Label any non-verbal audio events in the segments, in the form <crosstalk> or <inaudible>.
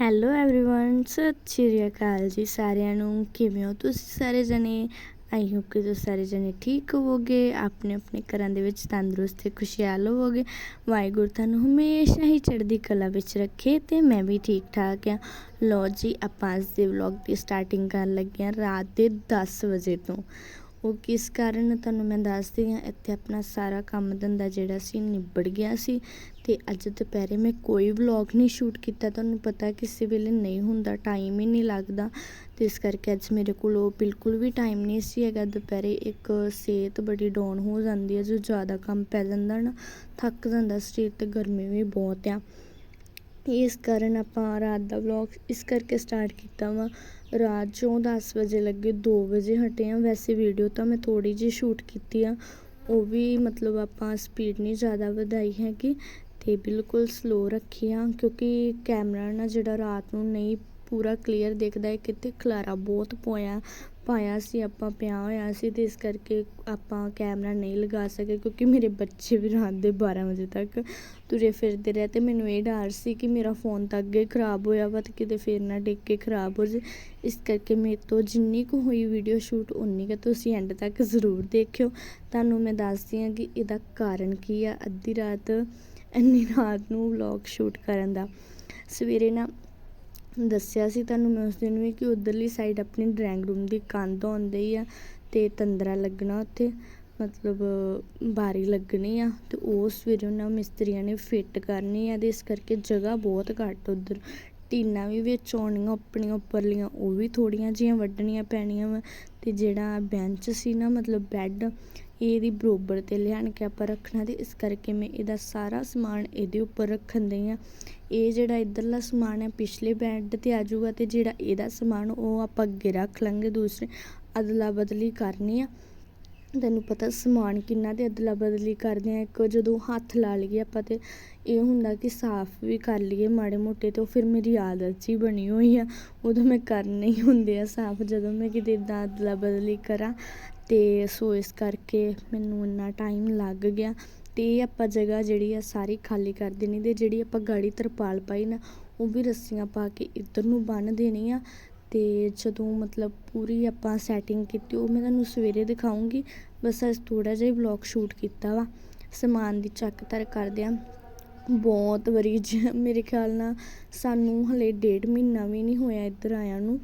Hello everyone ਸਤਿ ਸ਼੍ਰੀ ਅਕਾਲ ਜੀ ਸਾਰਿਆਂ ਨੂੰ ਕਿਵੇਂ ਹੋ ਤੁਸੀਂ ਸਾਰੇ ਜਣੇ ਆਈ ਹੋਪ ਕਿ ਤੁਸੀਂ ਸਾਰੇ ਜਣੇ ਠੀਕ ਹੋਵੋਗੇ ਆਪਣੇ ਆਪਣੇ ਘਰਾਂ ਦੇ ਵਿੱਚ ਤੰਦਰੁਸਤ ਤੇ ਖੁਸ਼ਹਾਲ ਹੋਵੋਗੇ ਵਾਹਿਗੁਰੂ ਤੁਹਾਨੂੰ ਹਮੇਸ਼ਾ ਹੀ ਚੜ੍ਹਦੀ ਕਲਾ ਵਿੱਚ ਰੱਖੇ ਤੇ ਮੈਂ ਵੀ ਠੀਕ ਠਾਕ ਆ ਲੋ ਜੀ ਆਪਾਂ ਅੱਜ ਦੇ ਵਲੌਗ ਦੀ ਸਟਾਰਟਿੰਗ ਕਰਨ ਲੱਗੇ ਆ ਰਾਤ ਦੇ 10 ਵਜੇ ਤੋਂ ਉਹ ਕਿਸ ਕਾਰਨ? ਤੁਹਾਨੂੰ ਮੈਂ ਦੱਸਦੀ ਹਾਂ, ਇੱਥੇ ਆਪਣਾ ਸਾਰਾ ਕੰਮ ਧੰਦਾ ਜਿਹੜਾ ਸੀ ਨਿਬੜ ਗਿਆ ਸੀ ਤੇ ਅੱਜ ਦੁਪਹਿਰੇ ਮੈਂ ਕੋਈ ਵਲੌਗ ਨਹੀਂ ਸ਼ੂਟ ਕੀਤਾ। ਤੁਹਾਨੂੰ ਪਤਾ ਕਿਸੇ ਵੇਲੇ ਨਹੀਂ ਹੁੰਦਾ ਟਾਈਮ ਹੀ ਨਹੀਂ ਲੱਗਦਾ। ਤੇ ਇਸ ਕਰਕੇ ਅੱਜ ਮੇਰੇ ਕੋਲ ਉਹ ਬਿਲਕੁਲ ਵੀ ਟਾਈਮ ਨਹੀਂ ਸੀ ਹੈਗਾ। ਦੁਪਹਿਰੇ ਇੱਕ ਸਿਹਤ ਬੜੀ ਡਾਊਨ ਹੋ ਜਾਂਦੀ ਹੈ, ਜੋ ਜ਼ਿਆਦਾ ਕੰਮ ਪੈ ਜਾਂਦਾ ਨਾ, ਥੱਕ ਜਾਂਦਾ, ਸਰੀਰ ਤੇ ਗਰਮੀ ਵੀ ਬਹੁਤ ਆ। ਇਸ ਕਾਰਨ ਆਪਾਂ ਰਾਤ ਦਾ ਵਲੌਗ ਇਸ ਕਰਕੇ ਸਟਾਰਟ ਕੀਤਾ ਵਾ। ਰਾਤ ਚੋਂ 10 ਵਜੇ ਲੱਗੇ 2 ਵਜੇ ਹਟੇ ਆ। ਵੈਸੇ ਵੀਡੀਓ ਤਾਂ ਮੈਂ ਥੋੜੀ ਜਿਹੀ ਸ਼ੂਟ ਕੀਤੀ ਆ। ਉਹ ਵੀ ਮਤਲਬ ਆਪਾਂ ਸਪੀਡ ਨਹੀਂ ਜ਼ਿਆਦਾ ਵਧਾਈ ਹੈਗੀ ਤੇ ਬਿਲਕੁਲ ਸਲੋ ਰੱਖੀ ਆ, ਕਿਉਂਕਿ ਕੈਮਰਾ ਨਾ ਜਿਹੜਾ ਰਾਤ ਨੂੰ ਨਹੀਂ ਪੂਰਾ ਕਲੀਅਰ ਦਿਖਦਾ ਹੈ ਕਿਤੇ ਖਲਾਰਾ ਬਹੁਤ ਪੋਇਆ। ਪਾਇਆ ਸੀ, ਆਪਾਂ ਪਿਆ ਹੋਇਆ ਸੀ ਅਤੇ ਇਸ ਕਰਕੇ ਆਪਾਂ ਕੈਮਰਾ ਨਹੀਂ ਲਗਾ ਸਕੇ ਕਿਉਂਕਿ ਮੇਰੇ ਬੱਚੇ ਵੀ ਰਾਤ ਦੇ 12 ਵਜੇ ਤੱਕ ਤੁਰੇ ਫਿਰਦੇ ਰਹੇ ਅਤੇ ਮੈਨੂੰ ਇਹ ਡਰ ਸੀ ਕਿ ਮੇਰਾ ਫੋਨ ਤਾਂ ਅੱਗੇ ਖਰਾਬ ਹੋਇਆ ਵਾ ਅਤੇ ਕਿਤੇ ਫਿਰ ਨਾ ਡਿੱਗ ਕੇ ਖਰਾਬ ਹੋ ਜੇ। ਇਸ ਕਰਕੇ ਮੇਰੇ ਤੋਂ ਜਿੰਨੀ ਕੁ ਹੋਈ ਵੀਡੀਓ ਸ਼ੂਟ ਉਨੀ ਕੁ ਤੁਸੀਂ ਐਂਡ ਤੱਕ ਜ਼ਰੂਰ ਦੇਖਿਓ। ਤੁਹਾਨੂੰ ਮੈਂ ਦੱਸਦੀ ਹਾਂ ਕਿ ਇਹਦਾ ਕਾਰਨ ਕੀ ਆ, ਅੱਧੀ ਰਾਤ, ਇੰਨੀ ਰਾਤ ਨੂੰ ਵਲੌਗ ਸ਼ੂਟ ਕਰਨ ਦਾ। ਸਵੇਰੇ ਨਾ ਦੱਸਿਆ ਸੀ ਤੁਹਾਨੂੰ ਮੈਂ ਉਸ ਦਿਨ ਵੀ ਕਿ ਉਧਰਲੀ ਸਾਈਡ ਆਪਣੀ ਡਰਾਇੰਗ ਰੂਮ ਦੀ ਕੰਧ ਆਉਂਦੀ ਆ ਅਤੇ ਤੰਦਰਾ ਲੱਗਣਾ ਉੱਥੇ, ਮਤਲਬ ਬਾਰੀ ਲੱਗਣੀ ਆ ਅਤੇ ਉਹ ਸਵੇਰੇ ਉਹਨਾਂ ਮਿਸਤਰੀਆਂ ਨੇ ਫਿੱਟ ਕਰਨੀ ਆ ਅਤੇ ਇਸ ਕਰਕੇ ਜਗ੍ਹਾ ਬਹੁਤ ਘੱਟ ਉੱਧਰ। ਟੀਨਾ ਵੀ ਵਿੱਚ ਆਉਣੀਆਂ, ਆਪਣੀਆਂ ਉੱਪਰਲੀਆਂ, ਉਹ ਵੀ ਥੋੜ੍ਹੀਆਂ ਜਿਹੀਆਂ ਵੱਢਣੀਆਂ ਪੈਣੀਆਂ ਵਾ। ਅਤੇ ਜਿਹੜਾ ਬੈਂਚ ਸੀ ਨਾ, ਮਤਲਬ ਬੈੱਡ ਇਹਦੀ ਬਰੋਬਰ ਤੇ ਲਿਆਣ ਕੇ ਆਪਾਂ ਰੱਖਣਾ ਅਤੇ ਇਸ ਕਰਕੇ ਮੈਂ ਇਹਦਾ ਸਾਰਾ ਸਮਾਨ ਇਹਦੇ ਉੱਪਰ ਰੱਖਣ ਦਈ ਹਾਂ ਇਹ ਜਿਹੜਾ ਇੱਧਰਲਾ ਸਮਾਨ ਹੈ, ਪਿਛਲੇ ਬੈੱਡ ਤੇ ਆ ਜਾਊਗਾ ਅਤੇ ਜਿਹੜਾ ਇਹਦਾ ਸਮਾਨ ਉਹ ਆਪਾਂ ਅੱਗੇ ਰੱਖ ਲਾਂਗੇ, ਦੂਸਰੇ ਅਦਲਾ ਬਦਲੀ ਕਰਨੀ ਆ। ਤੈਨੂੰ ਪਤਾ ਸਮਾਨ ਕਿੰਨਾ ਤੇ ਅਦਲਾ ਬਦਲੀ ਕਰਦੇ ਹਾਂ ਇੱਕ ਜਦੋਂ ਹੱਥ ਲਾ ਲਈਏ ਆਪਾਂ ਤਾਂ ਇਹ ਹੁੰਦਾ ਕਿ ਸਾਫ਼ ਵੀ ਕਰ ਲਈਏ ਮਾੜੇ ਮੋਟੇ ਤੇ, ਉਹ ਫਿਰ ਮੇਰੀ ਆਦਤ ਜੀ ਬਣੀ ਹੋਈ ਆ। ਉਦੋਂ ਮੈਂ ਕਰਨੇ ਹੀ ਹੁੰਦੇ ਆ ਸਾਫ਼, ਜਦੋਂ ਮੈਂ ਕਿਤੇ ਇੱਦਾਂ ਅਦਲਾ ਬਦਲੀ ਕਰਾਂ ਅਤੇ ਸੋ ਇਸ ਕਰਕੇ ਮੈਨੂੰ ਇੰਨਾ ਟਾਈਮ ਲੱਗ ਗਿਆ। ਅਤੇ ਇਹ ਆਪਾਂ ਜਗ੍ਹਾ ਜਿਹੜੀ ਆ ਸਾਰੀ ਖਾਲੀ ਕਰ ਦੇਣੀ ਅਤੇ ਜਿਹੜੀ ਆਪਾਂ ਗਾੜੀ ਤਰਪਾਲ ਪਾਈ ਨਾ, ਉਹ ਵੀ ਰੱਸੀਆਂ ਪਾ ਕੇ ਇੱਧਰ ਨੂੰ ਬੰਨ੍ਹ ਦੇਣੀ ਆ ਤੇ ਜਦੋਂ ਮਤਲਬ ਪੂਰੀ ਆਪਾਂ ਸੈਟਿੰਗ ਕੀਤੀ, ਉਹ ਮੈਂ ਤੁਹਾਨੂੰ ਸਵੇਰੇ ਦਿਖਾਊਂਗੀ ਬਸ ਅੱਜ ਥੋੜ੍ਹਾ ਜਿਹਾ ਵਲੋਗ ਸ਼ੂਟ ਕੀਤਾ ਵਾ। ਸਮਾਨ ਦੀ ਚੱਕ ਤਰ ਕਰਦੇ ਆ। ਬਹੁਤ ਵਾਰੀ ਮੇਰੇ ਖਿਆਲ ਨਾਲ ਸਾਨੂੰ ਹਲੇ ਡੇਢ ਮਹੀਨਾ ਵੀ ਨਹੀਂ ਹੋਇਆ ਇੱਧਰ ਆਇਆ ਨੂੰ।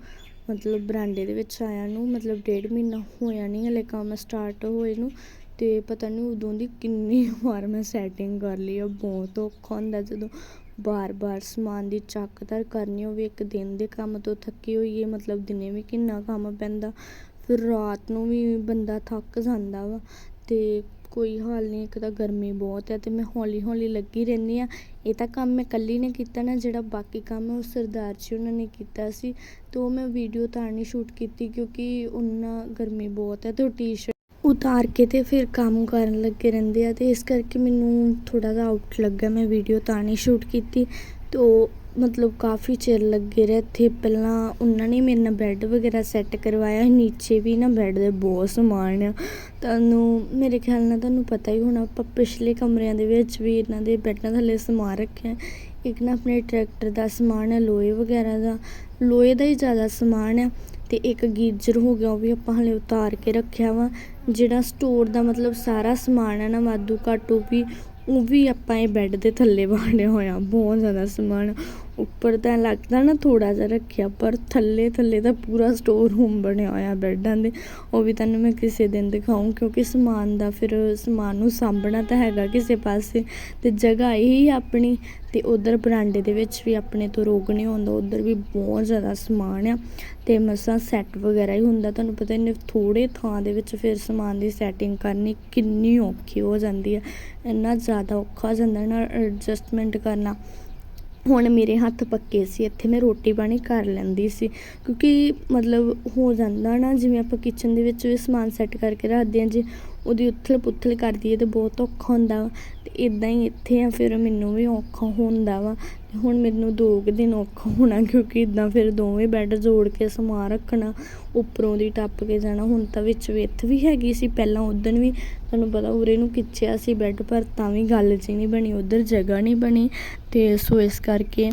ਮਤਲਬ ਬਰਾਂਡੇ ਦੇ ਵਿੱਚ ਆਇਆ ਨੂੰ, ਮਤਲਬ ਡੇਢ ਮਹੀਨਾ ਹੋਇਆ ਨਹੀਂ ਹਲੇ ਕੰਮ ਸਟਾਰਟ ਹੋਏ ਨੂੰ। ਤੇ ਪਤਾ ਨਹੀਂ ਉਦੋਂ ਦੀ ਕਿੰਨੀ ਵਾਰ ਮੈਂ ਸੈਟਿੰਗ ਕਰ ਲਈ ਆ, ਬਹੁਤ ਔਖਾ ਹੁੰਦਾ ਜਦੋਂ ਬਾਰ-ਬਾਰ ਸਮਾਨ ਦੀ ਚੱਕ-ਧਰ ਕਰਨੀ ਹੋਵੇ, ਇੱਕ ਦਿਨ ਦੇ ਕੰਮ ਤੋਂ ਥੱਕੇ ਹੋਈਏ, ਮਤਲਬ ਦਿਨੇ ਵੀ ਕਿੰਨਾ ਕੰਮ ਪੈਂਦਾ, ਫਿਰ ਰਾਤ ਨੂੰ ਵੀ ਬੰਦਾ ਥੱਕ ਜਾਂਦਾ ਵਾ ਅਤੇ ਕੋਈ ਹਾਲ ਨਹੀਂ, ਇੱਕ ਤਾਂ ਗਰਮੀ ਬਹੁਤ ਹੈ ਅਤੇ ਮੈਂ ਹੌਲੀ ਹੌਲੀ ਲੱਗੀ ਰਹਿੰਦੀ ਹਾਂ। ਇਹ ਤਾਂ ਕੰਮ ਮੈਂ ਇਕੱਲੀ ਨੇ ਕੀਤਾ ਨਾ, ਜਿਹੜਾ ਬਾਕੀ ਕੰਮ ਉਹ ਸਰਦਾਰ ਜੀ ਉਹਨਾਂ ਨੇ ਕੀਤਾ ਸੀ ਅਤੇ ਉਹ ਮੈਂ ਵੀਡੀਓ ਤਾਂ ਨਹੀਂ ਸ਼ੂਟ ਕੀਤੀ ਕਿਉਂਕਿ ਉਹਨਾਂ ਗਰਮੀ ਬਹੁਤ ਹੈ ਅਤੇ ਉਹ ਟੀ-ਸ਼ਰਟ ਉਤਾਰ ਕੇ ਅਤੇ ਫਿਰ ਕੰਮ ਕਰਨ ਲੱਗੇ ਰਹਿੰਦੇ ਆ ਅਤੇ ਇਸ ਕਰਕੇ ਮੈਨੂੰ ਥੋੜ੍ਹਾ ਜਿਹਾ ਆਊਟ ਲੱਗਾ। ਮੈਂ ਵੀਡੀਓ ਤਾਂ ਨਹੀਂ ਸ਼ੂਟ ਕੀਤੀ। ਤੇ ਉਹ ਮਤਲਬ ਕਾਫੀ ਚਿਰ ਲੱਗੇ ਰਹੇ ਇੱਥੇ। ਪਹਿਲਾਂ ਉਹਨਾਂ ਨੇ ਮੇਰੇ ਨਾਲ ਬੈੱਡ ਵਗੈਰਾ ਸੈੱਟ ਕਰਵਾਇਆ। ਨੀਚੇ ਵੀ ਨਾ ਬੈੱਡ ਦੇ ਬਹੁਤ ਸਮਾਨ ਆ। ਤੁਹਾਨੂੰ ਮੇਰੇ ਖਿਆਲ ਨਾਲ ਤੁਹਾਨੂੰ ਪਤਾ ਹੀ ਹੋਣਾ, ਆਪਾਂ ਪਿਛਲੇ ਕਮਰਿਆਂ ਦੇ ਵਿੱਚ ਵੀ ਇਹਨਾਂ ਦੇ ਬੈੱਡਾਂ ਥੱਲੇ ਸਮਾਨ ਰੱਖਿਆ। ਇੱਕ ਨਾ ਆਪਣੇ ਟਰੈਕਟਰ ਦਾ ਸਮਾਨ ਹੈ ਲੋਹੇ ਵਗੈਰਾ ਦਾ। ਲੋਹੇ ਦਾ ਹੀ ਜ਼ਿਆਦਾ ਸਮਾਨ ਆ। ਤੇ ਇੱਕ ਗੀਜ਼ਰ ਹੋ ਗਿਆ, ਉਹ ਵੀ ਆਪਾਂ ਹਲੇ ਉਤਾਰ ਕੇ ਰੱਖਿਆ ਵਾ, ਜਿਹੜਾ ਸਟੋਰ ਦਾ ਮਤਲਬ ਸਾਰਾ ਸਮਾਨ ਹੈ ਨਾ, ਵਾਧੂ ਘਾਟੂ ਵੀ, ਉਹ ਵੀ ਆਪਾਂ ਇਹ ਬੈੱਡ ਦੇ ਥੱਲੇ ਵਾੜਿਆ ਹੋਇਆ, ਬਹੁਤ ਜ਼ਿਆਦਾ ਸਮਾਨ ਉੱਪਰ ਤਾਂ ਲੱਗਦਾ ਨਾ ਥੋੜਾ ਜਿਹਾ ਰੱਖਿਆ, ਪਰ ਥੱਲੇ ਥੱਲੇ ਤਾਂ ਪੂਰਾ ਸਟੋਰ ਰੂਮ ਬਣਿਆ ਹੋਇਆ ਬੈੱਡਾਂ ਦੇ, ਉਹ ਵੀ ਤੁਹਾਨੂੰ ਮੈਂ ਕਿਸੇ ਦਿਨ ਦਿਖਾਉਂ ਕਿਉਂਕਿ ਸਮਾਨ ਦਾ ਫਿਰ ਸਮਾਨ ਨੂੰ ਸਾਂਭਣਾ ਤਾਂ ਹੈਗਾ ਕਿਸੇ ਪਾਸੇ, ਤੇ ਜਗ੍ਹਾ ਹੀ ਆਪਣੀ, ਤੇ ਉਧਰ ਬਰਾਂਡੇ ਦੇ ਵਿੱਚ ਵੀ ਆਪਣੇ ਤੋਂ ਰੋਗ ਨਹੀਂ ਹੁੰਦਾ ਉਧਰ ਵੀ ਬਹੁਤ ਜ਼ਿਆਦਾ ਸਮਾਨ ਆ, ਤੇ ਮਸਾਂ ਸੈੱਟ ਵਗੈਰਾ ਹੀ ਹੁੰਦਾ, ਤੁਹਾਨੂੰ ਪਤਾ ਇਹਨੇ ਥੋੜੇ ਥਾਂ ਦੇ ਵਿੱਚ ਫਿਰ ਸਮਾਨ ਦੀ ਸੈਟਿੰਗ ਕਰਨੀ ਕਿੰਨੀ ਔਖੀ ਹੋ ਜਾਂਦੀ ਹੈ ਇੰਨਾ ਜ਼ਿਆਦਾ ਔਖਾ ਜਾਂਦਾ ਨਾ ਐਡਜਸਟਮੈਂਟ ਕਰਨਾ। ਹੁਣ ਮੇਰੇ ਹੱਥ ਪੱਕੇ ਸੀ, ਇੱਥੇ ਮੈਂ ਰੋਟੀ ਪਾਣੀ ਕਰ ਲੈਂਦੀ ਸੀ। ਕਿਉਂਕਿ ਮਤਲਬ ਹੋ ਜਾਂਦਾ ਨਾ, ਜਿਵੇਂ ਆਪਾਂ ਕਿਚਨ ਦੇ ਵਿੱਚ ਵੀ ਸਮਾਨ ਸੈੱਟ ਕਰਕੇ ਰੱਖਦੇ ਹਾਂ, ਜੇ ਉਹਦੀ ਉਥਲ ਪੁਥਲ ਕਰਦੀ ਹੈ ਤੇ ਬਹੁਤ ਔਖਾ ਹੁੰਦਾ ਵਾ। ਅਤੇ ਇੱਦਾਂ ਹੀ ਇੱਥੇ ਆ, ਫਿਰ ਮੈਨੂੰ ਵੀ ਔਖਾ ਹੁੰਦਾ ਵਾ। ਹੁਣ ਮੈਨੂੰ ਦੋ ਕੁ ਦਿਨ ਔਖਾ ਹੋਣਾ, ਕਿਉਂਕਿ ਇੱਦਾਂ ਫਿਰ ਦੋਵੇਂ ਬੈੱਡ ਜੋੜ ਕੇ ਸਮਾਨ ਰੱਖਣਾ, ਉੱਪਰੋਂ ਦੀ ਟੱਪ ਕੇ ਜਾਣਾ, ਹੁਣ ਤਾਂ ਵਿੱਚ ਵਿੱਥ ਵੀ ਹੈਗੀ ਸੀ ਪਹਿਲਾਂ ਉਦਣ ਵੀ। ਤੁਹਾਨੂੰ ਪਤਾ ਉਰੇ ਨੂੰ ਖਿੱਚਿਆ ਸੀ ਬੈੱਡ ਪਰ ਤਾਂ ਵੀ ਗੱਲ ਜੀ ਨਹੀਂ ਬਣੀ, ਉਧਰ ਜਗ੍ਹਾ ਨਹੀਂ ਬਣੀ। ਅਤੇ ਸੋ ਇਸ ਕਰਕੇ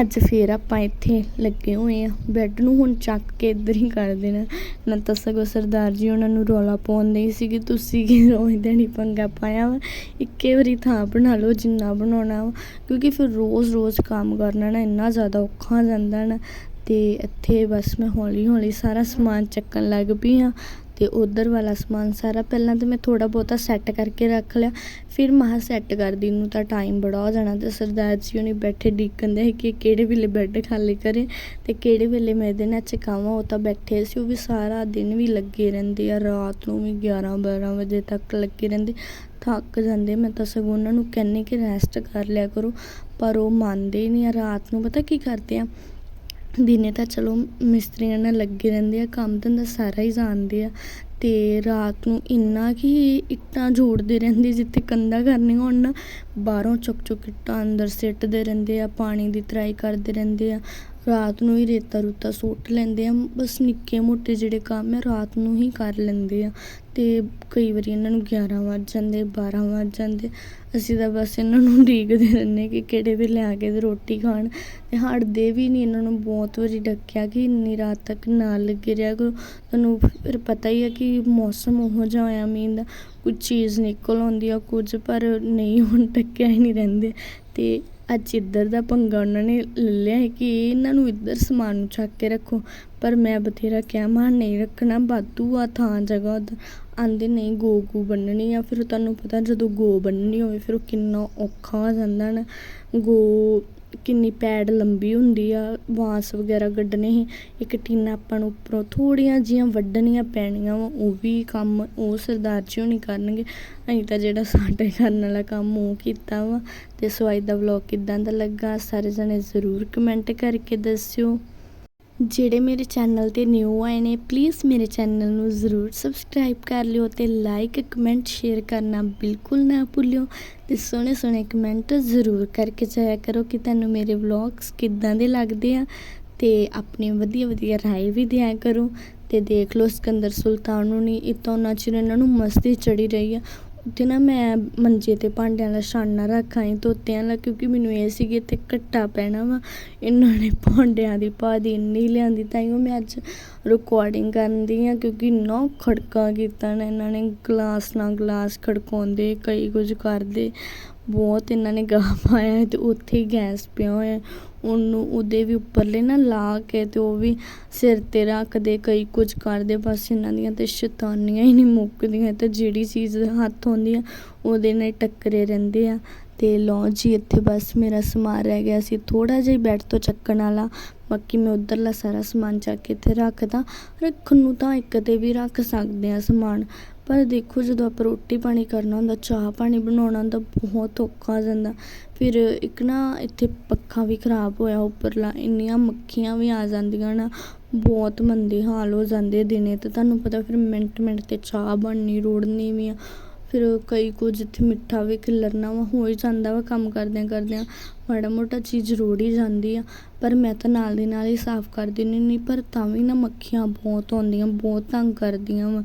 ਅੱਜ ਫੇਰ ਆਪਾਂ ਇੱਥੇ ਲੱਗੇ ਹੋਏ ਆ ਬੈੱਡ ਨੂੰ ਹੁਣ ਚੱਕ ਕੇ ਇੱਧਰ ਹੀ ਕਰ ਦੇਣਾ। ਨਾ ਤਾਂ ਸਗੋਂ ਸਰਦਾਰ ਜੀ ਉਹਨਾਂ ਨੂੰ ਰੌਲਾ ਪਾਉਂਦੇ ਸੀ ਕਿ ਤੁਸੀਂ ਕਿ ਰੋਜ਼ ਦਿਹਾੜੀ ਪੰਗਾ ਪਾਇਆ ਵਾ। ਇੱਕੇ ਵਾਰੀ ਥਾਂ ਬਣਾ ਲਓ, ਜਿੰਨਾ ਬਣਾਉਣਾ ਵਾ। ਕਿਉਂਕਿ ਫਿਰ ਰੋਜ਼-ਰੋਜ਼ ਕੰਮ ਕਰਨਾ ਨਾ ਇੰਨਾ ਜ਼ਿਆਦਾ ਔਖਾ ਹੋ ਜਾਂਦਾ ਨਾ। ਤੇ ਇੱਥੇ ਬਸ ਮੈਂ ਹੌਲੀ ਹੌਲੀ ਸਾਰਾ ਸਮਾਨ ਚੱਕਣ ਲੱਗ ਪਈ ਹਾਂ। ਤੇ ਉਧਰ ਵਾਲਾ ਸਮਾਨ ਸਾਰਾ, ਪਹਿਲਾਂ ਤਾਂ ਮੈਂ ਥੋੜਾ ਬਹੁਤਾ ਸੈੱਟ ਕਰਕੇ ਰੱਖ ਲਿਆ। ਫਿਰ ਮਹਾ ਸੈੱਟ ਕਰਦੀ ਨੂੰ ਤਾਂ ਟਾਈਮ ਬੜਾ ਹੋ ਜਾਣਾ ਤੇ ਸਰਦਾਰ ਜੀ ਉਹਨੇ ਬੈਠੇ ਡੀਕਨ ਦੇ ਕਿ ਕਿਹੜੇ ਵੇਲੇ ਬੈੱਡ ਖਾਲੀ ਕਰੇ ਤੇ ਕਿਹੜੇ ਵੇਲੇ ਮੈਂ ਇਹਦੇ ਨਾਲ ਚਕਾਵਾਂ, ਉਹ ਤਾਂ ਬੈਠੇ ਸੀ, ਉਹ ਵੀ ਸਾਰਾ ਦਿਨ ਵੀ ਲੱਗੇ ਰਹਿੰਦੇ ਆ, ਰਾਤ ਨੂੰ ਵੀ 11 12 ਵਜੇ ਤੱਕ ਲੱਗੇ ਰਹਿੰਦੇ। ਥੱਕ ਜਾਂਦੇ, ਮੈਂ ਤਾਂ ਸਗੋਂ ਉਹਨਾਂ ਨੂੰ ਕਹਿੰਨੀ ਕਿ ਰੈਸਟ ਕਰ ਲਿਆ ਕਰੋ, ਪਰ ਉਹ ਮੰਨਦੇ ਹੀ ਨਹੀਂ ਆ, ਰਾਤ ਨੂੰ ਪਤਾ ਕੀ ਕਰਦੇ ਆ? ਦਿਨੇ ਤਾਂ ਚਲੋ ਮਿਸਤਰੀਆਂ ਨਾਲ ਲੱਗੇ ਰਹਿੰਦੇ ਆ, ਕੰਮ ਧੰਦਾ ਸਾਰਾ ਹੀ ਜਾਣਦੇ ਆ ਅਤੇ ਰਾਤ ਨੂੰ ਇੰਨਾ ਕਿ ਇੱਟਾਂ ਜੋੜਦੇ ਰਹਿੰਦੇ ਜਿੱਥੇ ਕੰਧਾਂ ਕਰਨੀਆਂ ਹੋਣ ਨਾ, ਬਾਹਰੋਂ ਚੁੱਕ ਚੁੱਕ ਇੱਟਾਂ ਅੰਦਰ ਸਿੱਟਦੇ ਰਹਿੰਦੇ ਆ, ਪਾਣੀ ਦੀ ਤਰਾਈ ਕਰਦੇ ਰਹਿੰਦੇ ਆ। ਰਾਤ ਨੂੰ ਹੀ ਰੇਤਾ ਰੂਤਾ ਸੁੱਟ ਲੈਂਦੇ ਆ। ਬਸ ਨਿੱਕੇ ਮੋਟੇ ਜਿਹੜੇ ਕੰਮ ਆ, ਰਾਤ ਨੂੰ ਹੀ ਕਰ ਲੈਂਦੇ ਆ। ਅਤੇ ਕਈ ਵਾਰੀ ਇਹਨਾਂ ਨੂੰ 11 ਵੱਜ ਜਾਂਦੇ 12 ਵੱਜ ਜਾਂਦੇ। ਅਸੀਂ ਤਾਂ ਬਸ ਇਹਨਾਂ ਨੂੰ <laughs> ਉਡੀਕਦੇ ਰਹਿੰਦੇ ਕਿ ਕਿਹੜੇ ਵੇਲੇ ਆ ਕੇ ਤੇ ਰੋਟੀ ਖਾਣ। ਅਤੇ ਹਟਦੇ ਵੀ ਨਹੀਂ, ਇਹਨਾਂ ਨੂੰ ਬਹੁਤ ਵਾਰੀ ਡੱਕਿਆ ਕਿ ਇੰਨੀ ਰਾਤ ਤੱਕ ਨਾ ਲੱਗੇ ਰਿਹਾ ਕਰੋ। ਤੁਹਾਨੂੰ ਫਿਰ ਪਤਾ ਹੀ ਹੈ ਕਿ ਮੌਸਮ ਉਹੋ ਜਿਹਾ ਹੋਇਆ ਮੀਂਹ ਦਾ ਕੁਝ ਚੀਜ਼ ਨਿਕਲ ਆਉਂਦੀ ਆ, ਕੁਝ ਪਰ ਨਹੀਂ, ਹੁਣ ਟੱਕਿਆ ਹੀ ਨਹੀਂ ਰਹਿੰਦੇ। ਅਤੇ ਅੱਜ ਇੱਧਰ ਦਾ ਪੰਗਾ ਉਹਨਾਂ ਨੇ ਲੈ, ਲਿਆ ਹੈ ਕਿ ਇਹਨਾਂ ਨੂੰ ਇੱਧਰ ਸਮਾਨ ਨੂੰ ਚੱਕ ਕੇ ਰੱਖੋ। ਪਰ ਮੈਂ ਬਥੇਰਾ ਕਿਹਾ, ਮੈਂ, ਨਹੀਂ ਰੱਖਣਾ, ਵਾਧੂ ਆ ਥਾਂ, ਜਗ੍ਹਾ ਉੱਧਰ। ਆਂਦੇ, ਨਹੀਂ ਗੋ ਗੂ ਬੰਨਣੀ ਆ। ਫਿਰ ਤੁਹਾਨੂੰ ਪਤਾ ਜਦੋਂ ਗੋ ਬੰਨਣੀ ਹੋਵੇ, ਫਿਰ ਉਹ ਕਿੰਨਾ ਔਖਾ ਹੋ ਜਾਂਦਾ ਨਾ। ਗੋ ਕਿੰਨੀ ਪੈੜ ਲੰਬੀ ਹੁੰਦੀ ਆ ਬਾਂਸ ਵਗੈਰਾ ਕੱਢਣੇ ਸੀ। ਇੱਕ ਟੀਨਾ ਆਪਾਂ ਨੂੰ ਉੱਪਰੋਂ ਥੋੜ੍ਹੀਆਂ ਜਿਹੀਆਂ ਵੱਢਣੀਆਂ ਪੈਣੀਆਂ ਵਾ, ਉਹ ਵੀ ਕੰਮ ਉਹ ਸਰਦਾਰ ਜੀ ਹੋਣੀ ਕਰਨਗੇ। ਅਸੀਂ ਤਾਂ ਜਿਹੜਾ ਸਾਡੇ ਕਰਨ ਵਾਲਾ ਕੰਮ ਉਹ ਕੀਤਾ ਵਾ। ਅਤੇ ਸੋ ਅੱਜ ਦਾ ਵਲੌਗ ਕਿੱਦਾਂ ਦਾ ਲੱਗਾ, ਸਾਰੇ ਜਣੇ ਜ਼ਰੂਰ ਕਮੈਂਟ ਕਰਕੇ ਦੱਸਿਓ। ਜਿਹੜੇ ਮੇਰੇ ਚੈਨਲ ਤੇ ਨਿਊ ਆਏ ਨੇ ਪਲੀਜ਼ ਮੇਰੇ ਚੈਨਲ ਨੂੰ ਜ਼ਰੂਰ ਸਬਸਕ੍ਰਾਈਬ ਕਰ ਲਿਓ ਤੇ ਲਾਈਕ ਕਮੈਂਟ ਸ਼ੇਅਰ ਕਰਨਾ ਬਿਲਕੁਲ ਨਾ ਭੁੱਲਿਓ ਤੇ ਸੋਹਣੇ ਸੋਹਣੇ ਕਮੈਂਟ ਜ਼ਰੂਰ ਕਰਕੇ ਜਾਇਆ ਕਰੋ ਕਿ ਤੁਹਾਨੂੰ ਮੇਰੇ ਵਲੌਗਸ ਕਿੱਦਾਂ ਦੇ ਲੱਗਦੇ ਆ ਤੇ ਆਪਣੇ ਵਧੀਆ ਵਧੀਆ ਰਾਏ ਵੀ ਦਿਆ ਕਰੋ ਤੇ ਦੇਖ ਲਓ ਸਿਕੰਦਰ ਸੁਲਤਾਨ ਨੂੰ ਨਹੀਂ ਇਤੋਂ ਨਾ ਚਿਰ ਇਹਨਾਂ ਨੂੰ ਮਸਤੀ ਚੜੀ ਰਹੀ ਆ। ਉੱਥੇ ਨਾ ਮੈਂ ਮੰਜੇ ਤੇ ਭਾਂਡਿਆਂ ਦਾ ਛਾਨਣਾ ਰੱਖਾਂ ਸੀ ਧੋਤਿਆਂ ਦਾ ਕਿਉਂਕਿ ਮੈਨੂੰ ਇਹ ਸੀ ਕਿ ਇੱਥੇ ਘੱਟਾ ਪੈਣਾ ਵਾ। ਇਹਨਾਂ ਨੇ ਭਾਂਡਿਆਂ ਦੀ ਭਾਦੀ ਇੰਨੀ ਲਿਆਂਦੀ ਤਾਂ ਮੈਂ ਅੱਜ ਰਿਕਾਰਡਿੰਗ ਕਰਨ ਦੀ ਆ, ਕਿਉਂਕਿ ਇੰਨਾ ਖੜਕਾ ਕੀਤਾ ਨਾ ਇਹਨਾਂ ਨੇ, ਗਲਾਸ ਨਾਲ ਗਲਾਸ ਖੜਕਾਉਂਦੇ, ਕਈ ਕੁਝ ਕਰਦੇ। ਬਹੁਤ ਇਹਨਾਂ ਨੇ ਗਾਹ ਪਾਇਆ ਅਤੇ ਉੱਥੇ ਹੀ ਗੈਸ ਪਿਆ ਹੋਇਆ ਉਹਨੂੰ ਉਹਦੇ ਵੀ ਉੱਪਰਲੇ ਨਾ ਲਾ ਕੇ ਅਤੇ ਉਹ ਵੀ ਸਿਰ ਤੇ ਰੱਖਦੇ ਕਈ ਕੁਝ ਕਰਦੇ, ਬਸ ਇਹਨਾਂ ਦੀਆਂ ਤਾਂ ਸ਼ੈਤਾਨੀਆਂ ਹੀ ਨਹੀਂ ਮੁੱਕਦੀਆਂ ਤੇ ਜਿਹੜੀ ਚੀਜ਼ ਹੱਥ ਆਉਂਦੀ ਆ, ਉਹਦੇ ਨਾਲ ਟੱਕਰੇ ਰਹਿੰਦੇ ਆ। ਅਤੇ ਲਓ ਜੀ, ਇੱਥੇ ਬਸ ਮੇਰਾ ਸਮਾਨ ਰਹਿ ਗਿਆ ਸੀ। ਥੋੜ੍ਹਾ ਜਿਹਾ ਹੀ ਬੈੱਡ ਤੋਂ ਚੱਕਣ ਵਾਲਾ, ਬਾਕੀ ਮੈਂ ਉੱਧਰਲਾ ਸਾਰਾ ਸਮਾਨ ਚੱਕ ਕੇ ਇੱਥੇ ਰੱਖਦਾ। ਰੱਖਣ ਨੂੰ ਤਾਂ ਇੱਕ ਤੇ ਵੀ ਰੱਖ ਸਕਦੇ ਆ ਸਮਾਨ ਪਰ ਦੇਖੋ ਜਦੋਂ ਆਪਾਂ ਰੋਟੀ ਪਾਣੀ ਕਰਨਾ ਹੁੰਦਾ, ਚਾਹ ਪਾਣੀ ਬਣਾਉਣਾ ਹੁੰਦਾ, ਬਹੁਤ ਔਖਾ ਹੋ ਜਾਂਦਾ। ਫਿਰ ਇੱਕ ਨਾ ਇੱਥੇ ਪੱਖਾ ਵੀ ਖਰਾਬ ਹੋਇਆ ਉੱਪਰਲਾ, ਇੰਨੀਆਂ ਮੱਖੀਆਂ ਵੀ ਆ ਜਾਂਦੀਆਂ ਨਾ, ਬਹੁਤ ਮੰਦੇ ਹਾਲ ਹੋ ਜਾਂਦੇ ਦਿਨੇ। ਤੇ ਤੁਹਾਨੂੰ ਪਤਾ ਫਿਰ ਮਿੰਟ ਮਿੰਟ ਤੇ ਚਾਹ ਬਣਨੀ, ਰੋੜਨੀ ਵੀ ਆ। ਫਿਰ ਕਈ ਕੁਝ ਇੱਥੇ ਮਿੱਠਾ ਵੀ ਖਿਲਰਨਾ ਵਾ, ਹੋ ਹੀ ਜਾਂਦਾ ਵਾ ਕੰਮ ਕਰਦਿਆਂ ਕਰਦਿਆਂ। ਮਾੜਾ ਮੋਟਾ ਚੀਜ਼ ਰੋੜ ਹੀ ਜਾਂਦੀ ਆ। ਪਰ ਮੈਂ ਤਾਂ ਨਾਲ ਦੀ ਨਾਲ ਹੀ ਸਾਫ਼ ਕਰ ਦਿੰਦੀ ਨਹੀਂ ਪਰ ਤਾਂ ਵੀ ਨਾ ਮੱਖੀਆਂ ਬਹੁਤ ਆਉਂਦੀਆਂ, ਬਹੁਤ ਤੰਗ ਕਰਦੀਆਂ ਵਾ।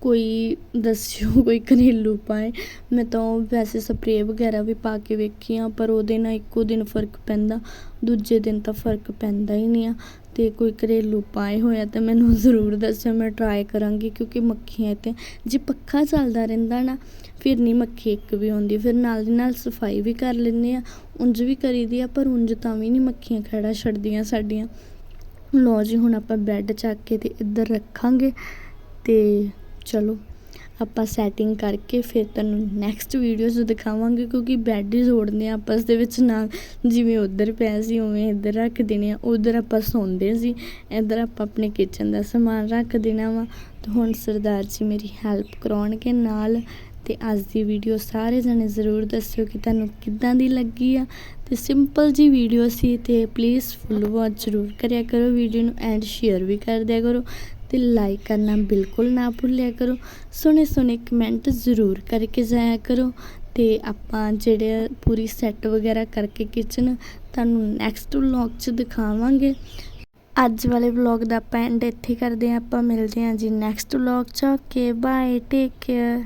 ਕੋਈ ਦੱਸਿਓ, <laughs> ਕੋਈ ਘਰੇਲੂ ਉਪਾਏ ਮੈਂ ਤਾਂ ਉਹ ਵੈਸੇ ਸਪਰੇਅ ਵਗੈਰਾ ਵੀ ਪਾ ਕੇ ਵੇਖੀ ਆ ਪਰ ਉਹਦੇ ਨਾਲ ਇੱਕੋ ਦਿਨ ਫ਼ਰਕ ਪੈਂਦਾ, ਦੂਜੇ ਦਿਨ ਤਾਂ ਫ਼ਰਕ ਪੈਂਦਾ ਹੀ ਨਹੀਂ ਆ। ਅਤੇ ਕੋਈ ਘਰੇਲੂ ਉਪਾਏ ਹੋਇਆ ਤਾਂ ਮੈਨੂੰ <laughs> ਜ਼ਰੂਰ ਦੱਸਿਓ, ਮੈਂ ਟਰਾਈ ਕਰਾਂਗੀ, ਕਿਉਂਕਿ ਮੱਖੀਆਂ ਇੱਥੇ ਜੇ ਪੱਖਾ ਚੱਲਦਾ ਰਹਿੰਦਾ ਨਾ, ਫਿਰ ਨਹੀਂ ਮੱਖੀ ਇੱਕ ਵੀ ਆਉਂਦੀ। ਫਿਰ ਨਾਲ ਦੀ ਨਾਲ ਸਫ਼ਾਈ ਵੀ ਕਰ ਲੈਂਦੇ ਆ ਉਂਝ ਵੀ ਕਰੀਦੀ ਆ, ਪਰ ਉਂਝ ਤਾਂ ਵੀ ਨਹੀਂ ਮੱਖੀਆਂ ਖੜਾ ਛੱਡਦੀਆਂ ਸਾਡੀਆਂ। ਲਓ ਜੀ, ਹੁਣ ਆਪਾਂ ਬੈੱਡ ਚੱਕ ਕੇ ਤੇ ਇੱਧਰ ਰੱਖਾਂਗੇ। ਤੇ ਚਲੋ, ਆਪਾਂ ਸੈਟਿੰਗ ਕਰਕੇ ਫਿਰ ਤੁਹਾਨੂੰ ਨੈਕਸਟ ਵੀਡੀਓ 'ਚ ਦਿਖਾਵਾਂਗੇ ਕਿਉਂਕਿ ਬੈੱਡ ਹੀ ਜੋੜਨੇ ਆ ਆਪਸ ਦੇ ਵਿੱਚ ਨਾਲ ਜਿਵੇਂ ਉਧਰ ਪਿਆ ਸੀ, ਉਵੇਂ ਇੱਧਰ ਰੱਖ ਦੇਣੇ ਆ, ਉਧਰ ਆਪਾਂ ਸੌਂਦੇ ਸੀ, ਇੱਧਰ ਆਪਾਂ ਆਪਣੇ ਕਿਚਨ ਦਾ ਸਮਾਨ ਰੱਖ ਦੇਣਾ ਵਾ। ਤੇ ਹੁਣ ਸਰਦਾਰ ਜੀ ਮੇਰੀ ਹੈਲਪ ਕਰਾਉਣਗੇ ਨਾਲ, ਤੇ ਅੱਜ ਦੀ ਵੀਡੀਓ ਸਾਰੇ ਜਣੇ ਜ਼ਰੂਰ ਦੱਸਿਓ ਕਿ ਤੁਹਾਨੂੰ ਕਿੱਦਾਂ ਦੀ ਲੱਗੀ ਆ। ਤੇ ਸਿੰਪਲ ਜੀ ਵੀਡੀਓ ਸੀ ਤੇ ਪਲੀਜ਼ ਫੁੱਲ ਵਾਚ ਜ਼ਰੂਰ ਕਰਿਆ ਕਰੋ ਵੀਡੀਓ ਨੂੰ ਐਂਡ ਸ਼ੇਅਰ ਵੀ ਕਰ ਦਿਆ ਕਰੋ। ਤੇ ਲਾਈਕ ਕਰਨਾ ਬਿਲਕੁਲ ਨਾ ਭੁੱਲਿਆ ਕਰੋ। ਸੋਹਣੇ ਸੋਹਣੇ ਕਮੈਂਟ ਜ਼ਰੂਰ ਕਰਕੇ ਜਾਇਆ ਕਰੋ ਤੇ ਆਪਾਂ ਜਿਹੜੇ ਪੂਰੀ ਸੈੱਟ ਵਗੈਰਾ ਕਰਕੇ ਕਿਚਨ ਤੁਹਾਨੂੰ ਨੈਕਸਟ ਵਲੌਗ 'ਚ ਦਿਖਾਵਾਂਗੇ। ਅੱਜ ਵਾਲੇ ਵਲੌਗ ਦਾ ਆਪਾਂ ਐਂਡ ਇੱਥੇ ਕਰਦੇ ਹਾਂ। ਆਪਾਂ ਮਿਲਦੇ ਹਾਂ ਜੀ ਨੈਕਸਟ ਵਲੌਗ 'ਚ। Okay bye take care